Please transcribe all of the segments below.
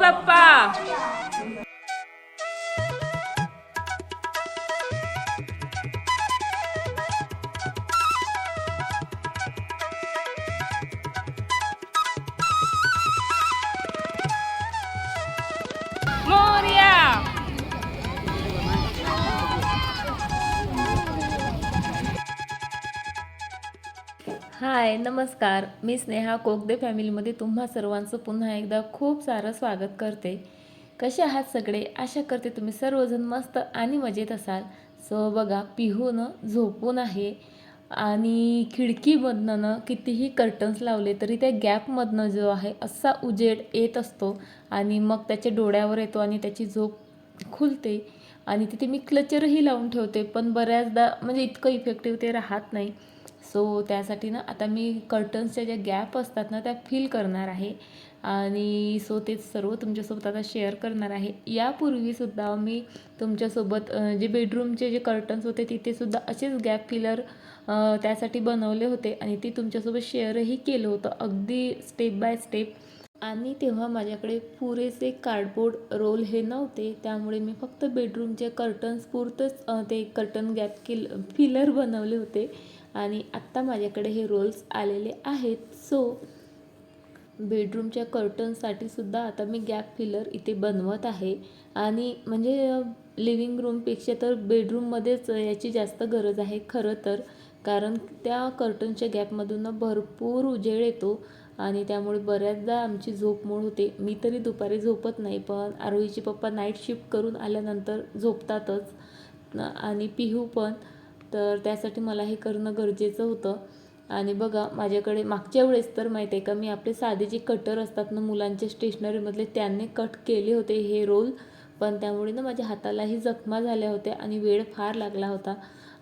गणपती हाय नमस्कार. मी स्नेहा कोकदे फॅमिलीमध्ये तुम्हा सर्वांचं पुन्हा एकदा खूप सारं स्वागत करते. कसे आहात सगळे? आशा करते तुम्ही सर्वजण मस्त आणि मजेत असाल. सो बघा पिहून झोपून आहे आणि खिडकीमधनं ना कितीही कर्टन्स लावले तरी त्या गॅपमधनं जो आहे असा उजेड येत असतो आणि मग त्याच्या डोळ्यावर येतो आणि त्याची झोप खुलते आणि तिथे मी क्लचरही लावून ठेवते पण बऱ्याचदा म्हणजे इतकं इफेक्टिव्ह ते राहत नाही. सो त्यासाठी ना आता मी कर्टन्सच्या ज्या गॅप असतात ना त्या फिल करणार आहे. आणि सो ते सर्व तुमच्यासोबत आता शेअर करणार आहे. यापूर्वीसुद्धा मी तुमच्यासोबत जे बेडरूमचे जे कर्टन्स होते तिथेसुद्धा असेच गॅप फिलर त्यासाठी बनवले होते. आणि ती तुमच्यासोबत शेअरही केलं होतं अगदी स्टेप बाय स्टेप आणि तेव्हा माझ्याकडे पुरेसे कार्डबोर्ड रोल हे नव्हते. त्यामुळे मी फक्त बेडरूमच्या कर्टन्स पुरतंच ते कर्टन गॅप किल फिलर बनवले होते. आणि आत्ता माझ्याकडे हे रोल्स आलेले आहेत. सो बेडरूमच्या कर्टन्ससाठी सुद्धा आता मी गॅप फिलर इथे बनवत आहे. आणि म्हणजे लिव्हिंग रूमपेक्षा तर बेडरूममध्येच याची जास्त गरज आहे खरं तर. कारण त्या कर्टनच्या गॅपमधून भरपूर उजेड येतो आणि त्यामुळे बऱ्याचदा आमची झोप मोड होते. मी तरी दुपारी झोपत नाही पण आरोहीचे पप्पा नाईट शिफ्ट करून आल्यानंतर झोपतातच. आणि पिहू पण तर त्यासाठी मला हे करणं गरजेचं होतं. आणि बघा माझ्याकडे मागच्या वेळेस तर माहीत आहे का मी आपले साधे जे कटर असतात ना मुलांच्या स्टेशनरीमधले त्यांनी कट केले होते हे रोल पण त्यामुळे ना माझ्या हातालाही जखमा झाल्या होत्या आणि वेळ फार लागला होता.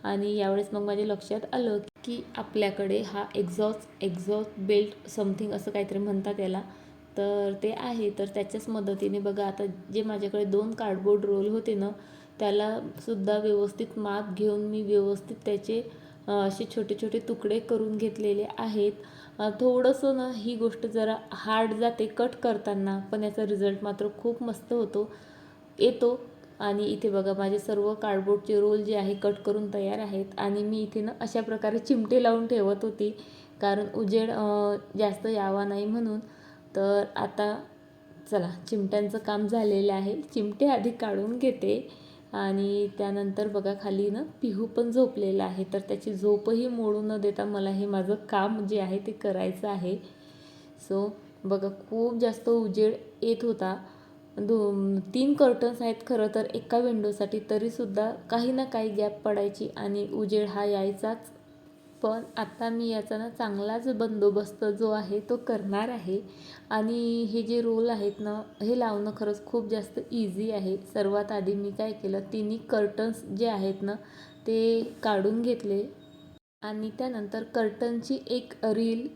आणि यावेळेस मग माझ्या लक्षात आलं की आपल्याकडे हा एक्झॉस्ट एक्झॉस्ट बेल्ट समथिंग असं काहीतरी म्हणतात याला. तर ते आहे. तर त्याच्याच मदतीने बघा आता जे माझ्याकडे दोन कार्डबोर्ड रोल होते ना त्याला सुद्धा व्यवस्थित माप घेऊन मी व्यवस्थित त्याचे असे छोटे छोटे तुकडे करून घेतलेले आहेत. थोडंसं ना ही गोष्ट जरा हार्ड जाते कट करताना पण याचा रिझल्ट मात्र खूप मस्त होतो. येतो. आणि इथे बघा माझे सर्व कार्डबोर्डचे रोल जे आहे कट करून तयार आहेत. आणि मी इथे ना अशा प्रकारे चिमटे लावून ठेवत होती. कारण उजेड जास्त यावा नाही म्हणून. तर आता चला चिमट्यांचं काम झालेलं आहे. चिमटे आधी काढून घेते. आणि त्यानंतर बघा खाली ना पिहू पण झोपलेला आहे. तर त्याची झोपही मोडू न देता मला हे माझं काम जे आहे ते करायचं आहे. सो बघा खूप जास्त उजेड येत होता. दो तीन कर्टन्स आहेत खरं तर एका विंडोसाठी तरीसुद्धा काही ना काही गॅप पडायची आणि उजेड हा यायचाच पण आता मी याचा ना चांगलाच बंदोबस्त जो आहे तो करणार आहे. आणि हे जे रोल आहेत ना हे लावणं खरंच खूप जास्त इझी आहे. सर्वात आधी मी काय केलं तिन्ही कर्टन्स जे आहेत ना ते काढून घेतले. आणि त्यानंतर कर्टनची एक रील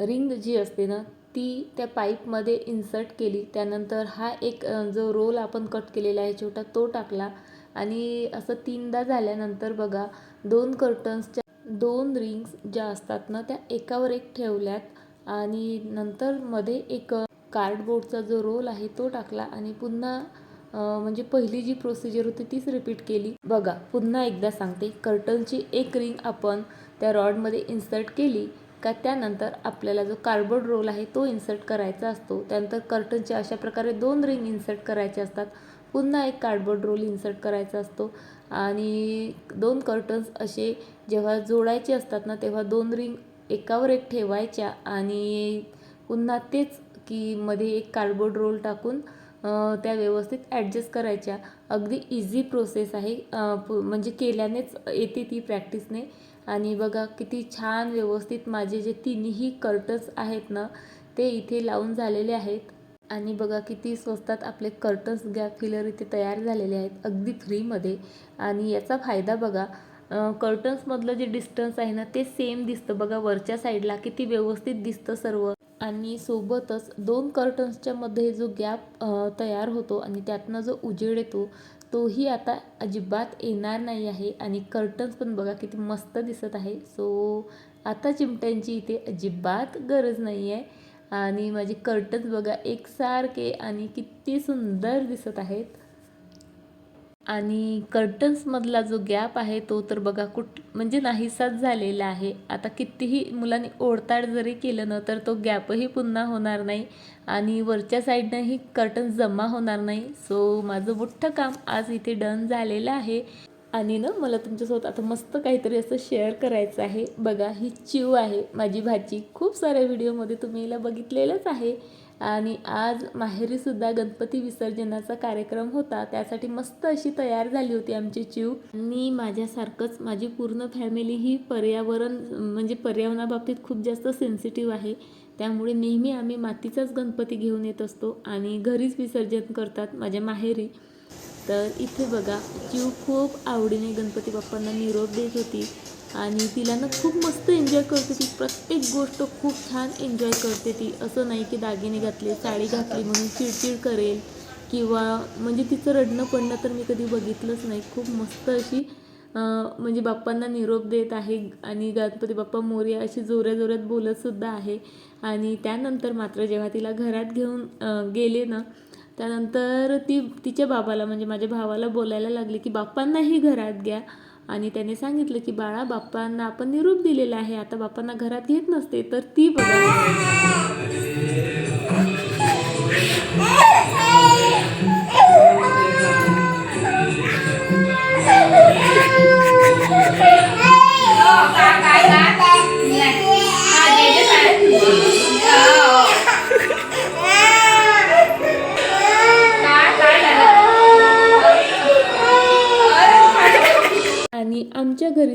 रिंग जी असते ना ती त्या पाईपमध्ये इन्सर्ट केली. त्यानंतर हा एक जो रोल आपण कट केलेला आहे छोटा तो टाकला. आणि असं तीनदा झाल्यानंतर बघा दोन कर्टन्सच्या दोन रिंग्स ज्या असतात ना त्या एकावर एक ठेवल्यात आणि नंतर मध्ये एक कार्डबोर्डचा जो रोल आहे तो टाकला आणि पुन्हा म्हणजे पहिली जी प्रोसिजर होती तीच रिपीट केली. बघा पुन्हा एकदा सांगते. कर्टनची एक रिंग आपण त्या रॉडमध्ये इन्सर्ट केली का त्यानंतर आपल्याला जो कार्डबोर्ड रोल आहे तो इन्सर्ट करायचा असतो. त्यानंतर कर्टनचे अशा प्रकारे दोन रिंग इन्सर्ट करायचे असतात. पुन्हा एक कार्डबोर्ड रोल इन्सर्ट करायचा असतो. आणि दोन कर्टन्स असे जेव्हा जोडायचे असतात ना तेव्हा दोन रिंग एकावर एक ठेवायच्या आणि पुन्हा तेच की मध्ये एक कार्डबोर्ड रोल टाकून त्या व्यवस्थित ॲडजस्ट करायच्या. अगदी इझी प्रोसेस आहे. पु- म्हणजे केल्यानेच येते ती प्रॅक्टिसने आणि बघा किती छान व्यवस्थित माझे जे तिन्ही कर्टन्स आहेत ना ते इथे लावून झालेले आहेत. आणि बघा किती स्वस्तात आपले कर्टन्स गॅप फिलर इथे तयार झालेले आहेत अगदी फ्रीमध्ये आणि याचा फायदा बघा कर्टन्समधलं जे डिस्टन्स आहे ना ते सेम दिसतं. बघा वरच्या साईडला किती व्यवस्थित दिसतं सर्व. आणि सोबतच दोन कर्टन्सच्या मध्ये जो गॅप तयार होतो आणि त्यातनं जो उजेड येतो तोही आता अजिबात येणार नाही आहे. आणि कर्टन्स पण बघा किती मस्त दिसत आहे. सो आता चिमट्यांची इथे अजिबात गरज नाही आहे आणि माझे कर्टन्स बघा एकसारखे आणि किती सुंदर दिसत आहेत. आणि कर्टन्समधला जो गॅप आहे तो तर बघा कुठ म्हणजे नाहीसाच झालेला आहे. आता कितीही मुलांनी ओढताड जरी केलं ना तर तो गॅपही पुन्हा होणार नाही आणि वरच्या साईडनंही कर्टन्स जमा होणार नाही. सो माझं मोठं काम आज इथे डन झालेलं आहे. आणि ना मला तुमच्यासोबत आता मस्त काहीतरी असं शेअर करायचं आहे. बघा ही चिव आहे माझी भाची. खूप साऱ्या व्हिडिओमध्ये तुम्ही हिला बघितलेलंच आहे. आणि आज माहेरीसुद्धा गणपती विसर्जनाचा कार्यक्रम होता. त्यासाठी मस्त अशी तयार झाली होती आमची चिव. आणि माझ्यासारखंच माझी पूर्ण फॅमिली ही पर्यावरण म्हणजे पर्यावरणाबाबतीत खूप जास्त सेन्सिटिव्ह आहे. त्यामुळे नेहमी आम्ही मातीचाच गणपती घेऊन येत असतो आणि घरीच विसर्जन करतात माझ्या माहेरी. तर इथे बघा जीव खूप आवडीने गणपती बाप्पांना निरोप देत होती आणि तिला ना खूप मस्त एन्जॉय करते ती. प्रत्येक गोष्ट खूप छान एन्जॉय करते ती. असं नाही की दागिने घातले साडी घातली म्हणून चिडचिड करेल किंवा म्हणजे तिचं रडणं पडणं तर मी कधी बघितलंच नाही. खूप मस्त अशी म्हणजे बाप्पांना निरोप देत आहे आणि गणपती बाप्पा मोर्या अशी जोऱ्या जोऱ्यात बोलतसुद्धा आहे. आणि त्यानंतर मात्र जेव्हा तिला घरात घेऊन गेले ना त्यानंतर ती तिच्या बाबाला म्हणजे माझ्या भावाला बोलायला लागली की बाप्पांनाही घरात घ्या. आणि त्याने सांगितलं की बाळा बाप्पांना आपण निरूप दिलेला आहे. आता बाप्पांना घरात घेत नसते तर ती बघा. आणि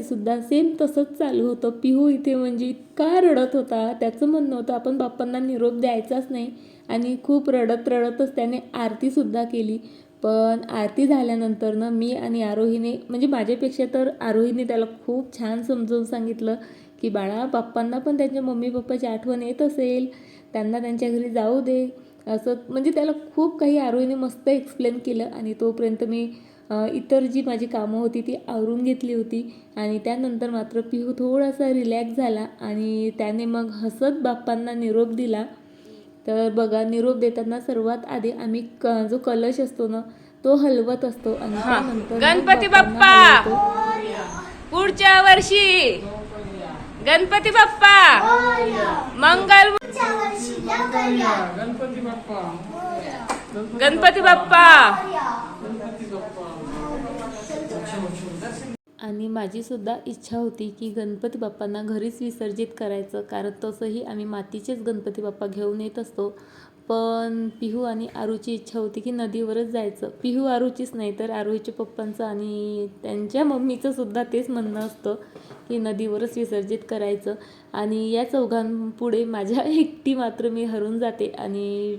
सुद्धा सेम तसंच चालू होतं. पिहू इथे म्हणजे इतका रडत होता. त्याचं म्हणणं होतं आपण बाप्पांना निरोप द्यायचाच नाही. आणि खूप रडत रडतच त्याने आरतीसुद्धा केली. पण आरती झाल्यानंतर ना मी आणि आरोहीने म्हणजे माझ्यापेक्षा तर आरोहीने त्याला खूप छान समजावून सांगितलं की बाळा बाप्पांना पण त्यांच्या मम्मी पप्पाची आठवण येत असेल. त्यांना त्यांच्या घरी जाऊ दे. असं म्हणजे त्याला खूप काही आरोहीने मस्त एक्सप्लेन केलं. आणि तोपर्यंत मी इतर जी माझी कामं होती ती आवरून घेतली होती आणि त्यानंतर मात्र पिहू थोडासा रिलॅक्स झाला आणि त्याने मग हसत बाप्पांना निरोप दिला. तर बघा निरोप देताना सर्वात आधी आम्ही क जो कलश असतो ना तो हलवत असतो आणि त्यानंतर गणपती बाप्पा! पुढच्या वर्षी! गणपती बाप्पा! मंगल गणपती बाप्पा. आणि माझीसुद्धा इच्छा होती की गणपती बाप्पांना घरीच विसर्जित करायचं कारण तसंही आम्ही मातीचेच गणपती बाप्पा घेऊन येत असतो. पण पिहू आणि आरूची इच्छा होती की नदीवरच जायचं. पिहू आरूचीच नाही तर आरूच्या पप्पांचं आणि त्यांच्या मम्मीचं सुद्धा तेच म्हणणं असतं की नदीवरच विसर्जित करायचं. आणि या चौघांपुढे माझ्या एकटी मात्र मी हरून जाते आणि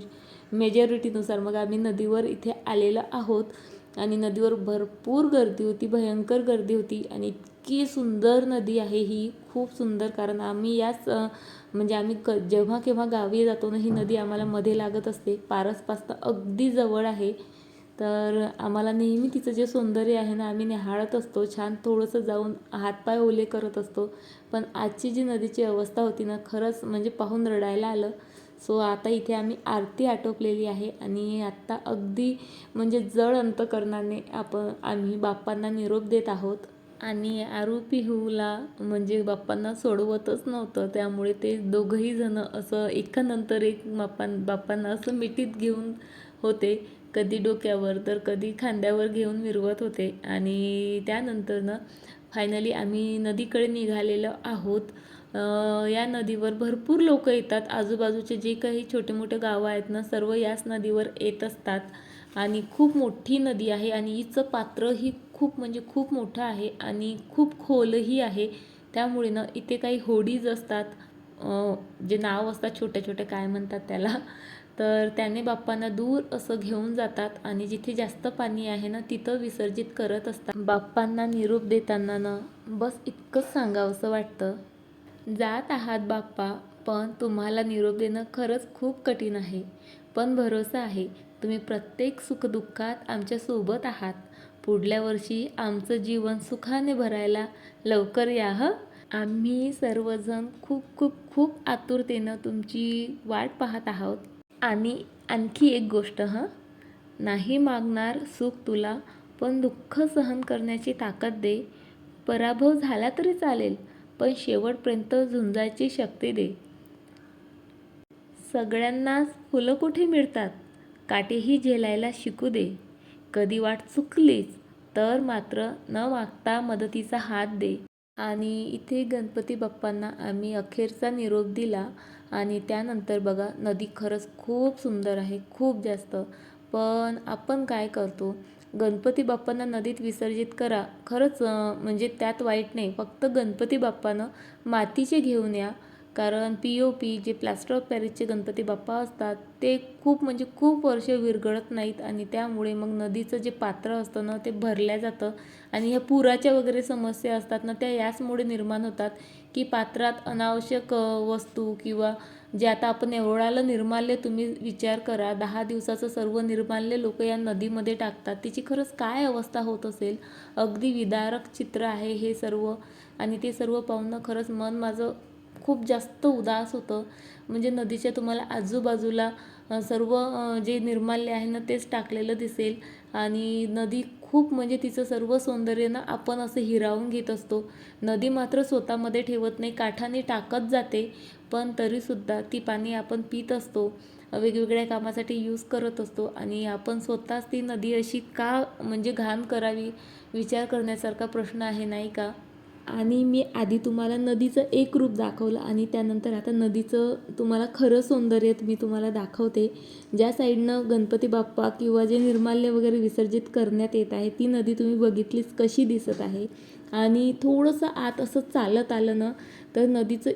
मेजॉरिटीनुसार मग आम्ही नदीवर इथे आलेलो आहोत. आणि नदीवर भरपूर गर्दी होती भयंकर गर्दी होती आणि इतकी सुंदर नदी आहे ही खूप सुंदर. कारण आम्ही याच म्हणजे आम्ही क जेव्हा केव्हा गावी जातो ना ही नदी आम्हाला मध्ये लागत असते. पारसपासनं अगदी जवळ आहे. तर आम्हाला नेहमी तिचं जे सौंदर्य आहे ना आम्ही निहाळत असतो. छान थोडंसं जाऊन हातपाय ओले करत असतो. पण आजची जी नदीची अवस्था होती ना खरंच म्हणजे पाहून रडायला आलं. सो आता इथे आम्ही आरती आटोपलेली आहे आणि आत्ता अगदी म्हणजे जड अंतकरणाने आपण आम्ही बाप्पांना निरोप देत आहोत. आणि आरोपी पिहूला म्हणजे बाप्पांना सोडवतच नव्हतं त्यामुळे ते दोघंही जण असं एकानंतर एक बाप्पां बाप्पांना असं मिठीत घेऊन होते कधी डोक्यावर तर कधी खांद्यावर घेऊन मिरवत होते. आणि त्यानंतरनं फायनली आम्ही नदीकडे निघालेलो आहोत. या नदीवर भरपूर लोक येतात. आजूबाजूचे जे काही छोटे मोठे गावं आहेत ना सर्व याच नदीवर येत असतात. आणि खूप मोठी नदी आहे आणि हिचं पात्र ही खूप म्हणजे खूप मोठं आहे आणि खूप खोलही आहे. त्यामुळे ना इथे काही होडीज असतात. जे नाव असतात छोट्या छोट्या काय म्हणतात त्याला. तर त्याने बाप्पांना दूर असं घेऊन जातात आणि जिथे जास्त पाणी आहे ना तिथं विसर्जित करत असतात. बाप्पांना निरोप देताना ना बस इतकंच सांगावंसं वाटतं. जात आहात बाप्पा पण तुम्हाला निरोप देणं खरंच खूप कठीण आहे. पण भरोसा आहे तुम्ही प्रत्येक सुखदुःखात आमच्यासोबत आहात. पुढल्या वर्षी आमचं जीवन सुखाने भरायला लवकर या ह? आम्ही सर्वजण खूप खूप खूप आतुरतेनं तुमची वाट पाहत आहोत. आणि आणखी एक गोष्ट हं? नाही मागणार सुख तुला पण दुःख सहन करण्याची ताकद दे. पराभव झाला तरी चालेल पण शेवटपर्यंत झुंजायची शक्ती दे. सगळ्यांनाच फुलं कुठे मिळतात? काटेही झेलायला शिकू दे. कधी वाट चुकलीच तर मात्र न मागता मदतीचा हात दे. आणि इथे गणपती बाप्पांना आम्ही अखेरचा निरोप दिला. आणि त्यानंतर बघा नदी खरंच खूप सुंदर आहे खूप जास्त. पण आपण काय करतो? गणपती बाप्पांना नदीत विसर्जित करा. खरंच म्हणजे त्यात वाईट नाही. फक्त गणपती बाप्पानं मातीचे घेऊन या. कारण पी ओ पी जे प्लास्टर ऑफ पॅरिसचे गणपती बाप्पा असतात ते खूप म्हणजे खूप वर्ष विरघळत नाहीत आणि त्यामुळे मग नदीचं जे पात्र असतं ना ते भरल्या जातं. आणि ह्या पुराच्या वगैरे समस्या असतात ना त्या याचमुळे निर्माण होतात की पात्रात अनावश्यक वस्तू किंवा जे आता आपण एवढालं निर्माल्य तुम्ही विचार करा दहा दिवसाचं सर्व निर्माल्य लोक या नदीमध्ये टाकतात. तिची खरंच काय अवस्था होत असेल? अगदी विदारक चित्र आहे हे सर्व आणि ते सर्व पाहून खरंच मन माझं खूप जास्त उदास होतं. म्हणजे नदीच्या तुम्हाला आजूबाजूला सर्व जे निर्माल्य आहे ना तेच टाकलेलं दिसेल. आणि नदी खूप म्हणजे तिचं सर्व सौंदर्य ना आपण असं हिरावून घेत असतो. नदी मात्र स्वतःमध्ये ठेवत नाही काठाने टाकत जाते. पण तरीसुद्धा ती पाणी आपण पित असतो. वेगवेगळ्या कामासाठी यूज करत असतो. आणि आपण स्वतःच ती नदी अशी का म्हणजे घाण करावी विचार करण्यासारखा प्रश्न आहे नाही का? आणि मी आधी तुम्हाला नदीचं एक रूप दाखवलं आणि त्यानंतर आता नदीचं तुम्हाला खरं सौंदर्य मी तुम्हाला दाखवते. ज्या साईडनं गणपती बाप्पा किंवा जे निर्माल्य वगैरे विसर्जित करण्यात येत आहे ती नदी तुम्ही बघितलीच कशी दिसत आहे. आणि थोडंसं आत असं चालत आलं ना तर नदीचं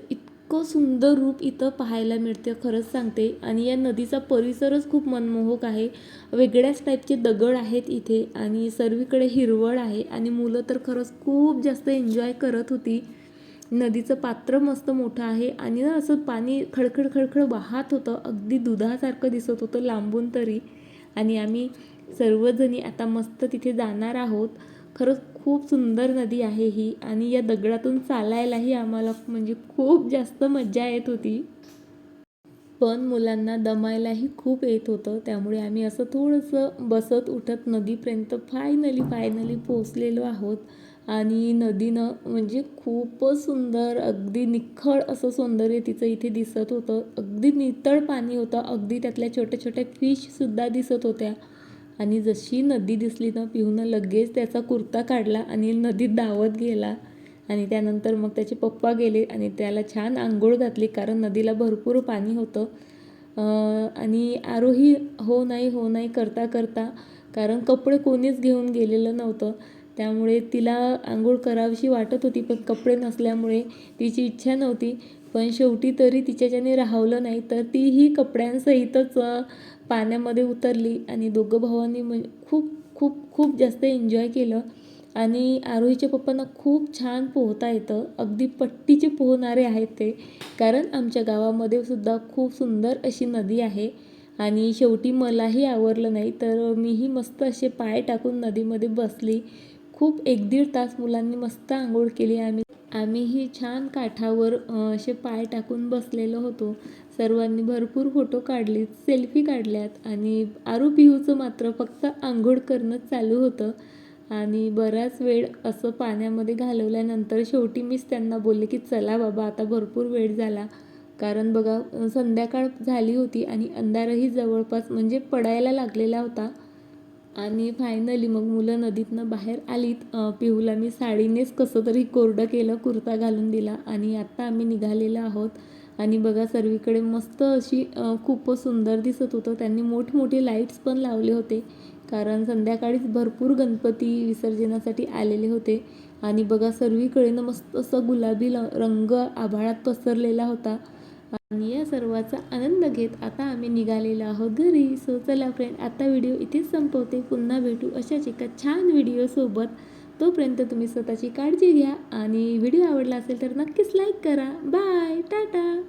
इतकं सुंदर रूप इथं पाहायला मिळते खरंच सांगते. आणि या नदीचा परिसरच खूप मनमोहक आहे. वेगळ्याच टाईपचे दगड आहेत इथे आणि सर्वीकडे हिरवळ आहे आणि मुलं तर खरंच खूप जास्त एन्जॉय करत होती. नदीचं पात्र मस्त मोठं आहे आणि ना असं पाणी खळखळ खळखळ वाहत होतं. अगदी दुधासारखं दिसत होतं लांबून तरी. आणि आम्ही सर्वजणी आता मस्त तिथे जाणार आहोत. खरंच खूप सुंदर नदी आहे ही आणि या दगडातून चालायलाही आम्हाला म्हणजे खूप जास्त मज्जा येत होती. पण मुलांना दमायलाही खूप येत होतं. त्यामुळे आम्ही असं थोडंसं बसत उठत नदीपर्यंत फायनली फायनली पोचलेलो आहोत. आणि नदीनं म्हणजे खूपच सुंदर अगदी निखळ असं सौंदर्य तिचं इथे दिसत होतं. अगदी नितळ पाणी होतं. अगदी त्यातल्या छोट्या छोट्या फिशसुद्धा दिसत होत्या. आणि जशी नदी दिसली ना पिहूनं लगेच त्याचा कुर्ता काढला आणि नदीत धावत गेला. आणि त्यानंतर मग त्याचे पप्पा गेले आणि त्याला छान आंघोळ घातली कारण नदीला भरपूर पाणी होतं. आणि आरोही हो नाही हो नाही करता करता कारण कपडे कोणीच घेऊन गेलेलं नव्हतं. त्यामुळे तिला आंघोळ करावीशी वाटत होती पण कपडे नसल्यामुळे तिची इच्छा नव्हती. पण शेवटी तरी तिच्याच्याने राहवलं नाही तर तीही कपड्यांसहितच पाण्यामध्ये उतरली आणि दोघं भावांनी म्हणजे खूप खूप खूप जास्त एन्जॉय केलं. आणि आरोहीच्या पप्पांना खूप छान पोहता येतं. अगदी पट्टीचे पोहणारे आहेत ते. कारण आमच्या गावामध्ये सुद्धा खूप सुंदर अशी नदी आहे. आणि शेवटी मलाही आवरलं नाही तर मीही मस्त असे पाय टाकून नदीमध्ये बसली. खूप एक दीड तास मुलांनी मस्त आंघोळ केली. आम्ही आम्हीही छान काठावर असे पाय टाकून बसलेलो होतो. सर्वांनी भरपूर फोटो काढले सेल्फी काढल्यात आणि आरू पिहूचं मात्र फक्त आंघोळ करणंच चालू होतं. आणि बराच वेळ असं पाण्यामध्ये घालवल्यानंतर शेवटी मीच त्यांना बोलले की चला बाबा आता भरपूर वेळ झाला. कारण बघा संध्याकाळ झाली होती आणि अंधारही जवळपास म्हणजे पडायला लागलेला होता. आणि फायनली मग मुलं नदीतनं बाहेर आलीत. पिहूला मी साडीनेच कसं तरी कोरडं केलं कुर्ता घालून दिला आणि आत्ता आम्ही निघालेलो आहोत. आणि बघा सर्वीकडे मस्त अशी खूपच सुंदर दिसत होतं. त्यांनी मोठमोठे लाईट्स पण लावले होते. कारण संध्याकाळीच भरपूर गणपती विसर्जनासाठी आलेले होते. आणि बघा सर्वीकडे ना मस्त असं गुलाबी ल- रंग आभाळात पसरलेला होता. आणि या सर्वाचा आनंद घेत आता आम्ही निघालेलो आहोत घरी. सो चला फ्रेंड आता व्हिडिओ इथेच संपवते. पुन्हा भेटू अशाच एका छान व्हिडिओसोबत तोपर्यंत तुम्ही स्वतःची काळजी घ्या आणि व्हिडिओ आवडला असेल तर नक्कीच लाईक करा. Bye tata!